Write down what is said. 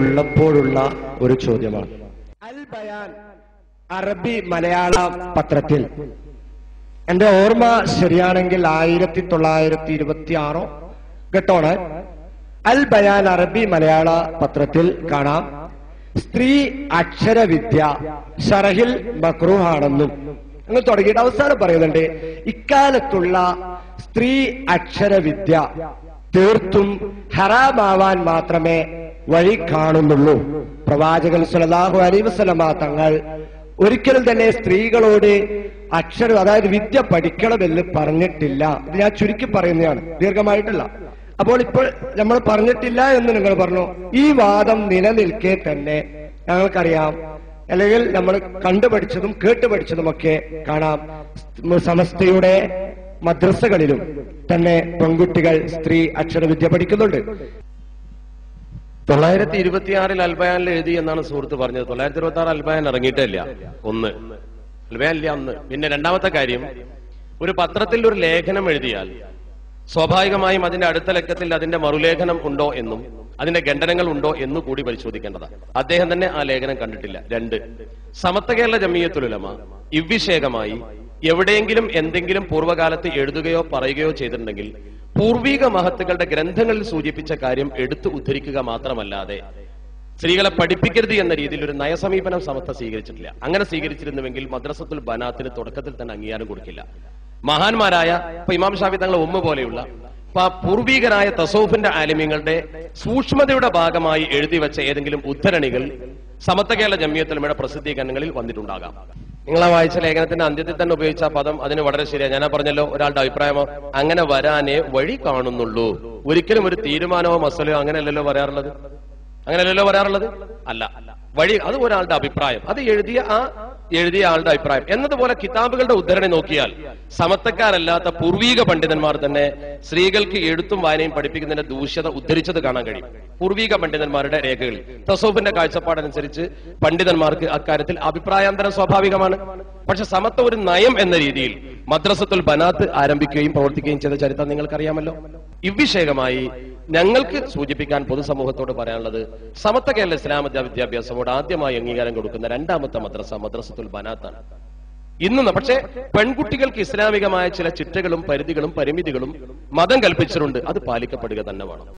ഉള്ളപ്പോഴുള്ള ഒരു ചോദ്യമാണ്. അൽ ബയാൻ അറബി മലയാള പത്രത്തിൽ. എന്റെ ഓർമ്മ ശരിയാണെങ്കിൽ ആയിരത്തി തൊള്ളായിരത്തി ഇരുപത്തി ആറോ ഘട്ടമാണ് അൽ ബയാൻ അറബി മലയാള പത്രത്തിൽ കാണാം. സ്ത്രീ അക്ഷരവിദ്യ ഷറഹിൽ മക്രൂഹാണെന്നും. നിങ്ങൾ തുടങ്ങിയിട്ട് അവസാനം പറയുന്നുണ്ട് ഇക്കാലത്തുള്ള സ്ത്രീ അക്ഷരവിദ്യ തീർത്തും ഹറാമാവാൻ മാത്രമേ വഴി കാണുന്നുള്ളൂ. പ്രവാചകൻ സല്ലല്ലാഹു അലൈഹി വസല്ലമ തങ്ങൾ ഒരിക്കലും തന്നെ സ്ത്രീകളോട് അക്ഷരം അതായത് വിദ്യ പഠിക്കണമെന്ന് പറഞ്ഞിട്ടില്ല. ഇത് ഞാൻ ചുരുക്കി പറയുന്നതാണ്. ദീർഘമായിട്ടില്ല. അപ്പോൾ ഇപ്പോൾ നമ്മൾ പറഞ്ഞിട്ടില്ല എന്ന് നിങ്ങൾ പറഞ്ഞു. ഈ വാദം നിലനിൽക്കെ തന്നെ ഞങ്ങൾക്കറിയാം. അല്ലെങ്കിൽ നമ്മൾ കണ്ടുപഠിച്ചതും കേട്ടുപഠിച്ചതുമൊക്കെ കാണാം. സമസ്തയുടെ മദ്രസകളിലും തന്നെ പെൺകുട്ടികൾ സ്ത്രീ അക്ഷരവിദ്യ പഠിക്കുന്നുണ്ട്. തൊള്ളായിരത്തി ഇരുപത്തിയാറിൽ അൽബയാനിൽ എഴുതി എന്നാണ് സുഹൃത്ത് പറഞ്ഞത്. തൊള്ളായിരത്തി ഇരുപത്തി ആറ് അൽബയാൻ ഇറങ്ങിയിട്ടില്ല. ഒന്ന്. അൽബയാൻ ഇല്ല അന്ന്. പിന്നെ രണ്ടാമത്തെ കാര്യം ഒരു പത്രത്തിൽ ഒരു ലേഖനം എഴുതിയാൽ സ്വാഭാവികമായും അതിന്റെ അടുത്ത ലക്കത്തിൽ അതിന്റെ മറുലേഖനം ഉണ്ടോ എന്നും അതിന്റെ ഖണ്ഡനങ്ങൾ ഉണ്ടോ എന്ന് കൂടി പരിശോധിക്കേണ്ടതാണ്. അദ്ദേഹം തന്നെ ആ ലേഖനം കണ്ടിട്ടില്ല. രണ്ട്. സമത്വ കേരള ജമീയത്തുലമ ഇவ்விഷേകമായി എവിടെയെങ്കിലും എന്തെങ്കിലും പൂർവകാലത്ത് എഴുതുകയോ പറയുകയോ ചെയ്തിട്ടുണ്ടെങ്കിൽ പൂർവീക മഹത്തുക്കളുടെ ഗ്രന്ഥങ്ങളിൽ സൂചിപ്പിച്ച കാര്യം എടുത്തു ഉദ്ധരിക്കുക മാത്രമല്ലാതെ സ്ത്രീകളെ പഠിപ്പിക്കരുത് എന്ന രീതിയിൽ ഒരു നയസമീപനം സമസ്ത സ്വീകരിച്ചിട്ടില്ല. അങ്ങനെ സ്വീകരിച്ചിരുന്നുവെങ്കിൽ മദ്രസത്തുൽ ബനാത്തിന് തുടക്കത്തിൽ തന്നെ അംഗീകാരം കൊടുക്കില്ല. മഹാന്മാരായ ഇപ്പൊ ഇമാം ഷാഫി തങ്ങളെ ഉമ്മ പോലെയുള്ള പൂർവീകരായ തസോഫിന്റെ ആലിമ്യങ്ങളുടെ സൂക്ഷ്മതയുടെ ഭാഗമായി എഴുതി വെച്ച ഏതെങ്കിലും ഉദ്ധരണികൾ സമത്വ കേരള പ്രസിദ്ധീകരണങ്ങളിൽ വന്നിട്ടുണ്ടാകാം. നിങ്ങൾ ആ വായിച്ച ലേഖനത്തിന്റെ അന്ത്യത്തിൽ തന്നെ ഉപയോഗിച്ച പദം അതിന് വളരെ ശരിയാണ്. ഞാൻ പറഞ്ഞല്ലോ ഒരാളുടെ അഭിപ്രായമോ അങ്ങനെ വരാനേ വഴി കാണുന്നുള്ളൂ. ഒരിക്കലും ഒരു തീരുമാനമോ മസലയോ അങ്ങനെയല്ലല്ലോ പറയാറുള്ളത്? അങ്ങനെയല്ലല്ലോ പറയാറുള്ളത്? അല്ല. വഴി അത് ഒരാളുടെ അഭിപ്രായം. അത് എഴുതിയ ആ എഴുതിയ ആളുടെ അഭിപ്രായം. എന്നതുപോലെ കിതാബുകളുടെ ഉദ്ധരണി നോക്കിയാൽ സമത്വക്കാരല്ലാത്ത പൂർവീക പണ്ഡിതന്മാർ തന്നെ സ്ത്രീകൾക്ക് എഴുത്തും വായനയും പഠിപ്പിക്കുന്നതിന്റെ ദൂഷ്യത ഉദ്ധരിച്ചത് കാണാൻ കഴിയും. പൂർവീക പണ്ഡിതന്മാരുടെ രേഖകളിൽ. തസോഫിന്റെ കാഴ്ചപ്പാടനുസരിച്ച് പണ്ഡിതന്മാർക്ക് അക്കാര്യത്തിൽ അഭിപ്രായാന്തരം സ്വാഭാവികമാണ്. പക്ഷെ സമത്വ ഒരു നയം എന്ന രീതിയിൽ മദ്രസത്തുൽ ബനാത്ത് ആരംഭിക്കുകയും പ്രവർത്തിക്കുകയും ചെയ്ത ചരിത്രം നിങ്ങൾക്കറിയാമല്ലോ. ഇவ்விഷയകമായി ഞങ്ങൾക്ക് സൂചിപ്പിക്കാൻ പൊതുസമൂഹത്തോട് പറയാനുള്ളത് സമത്വ കേരള ഇസ്ലാമ വിദ്യാഭ്യാസമോട് ആദ്യമായി അംഗീകാരം കൊടുക്കുന്ന രണ്ടാമത്തെ മദ്രസ മദ്രസത്തുൽ ബനാത്താണ് ഇന്ന് പക്ഷേ പെൺകുട്ടികൾക്ക് ഇസ്ലാമികമായ ചില ചിട്ടകളും പരിധികളും പരിമിതികളും മതം കൽപ്പിച്ചിട്ടുണ്ട്. അത് പാലിക്കപ്പെടുക തന്നെ വേണം.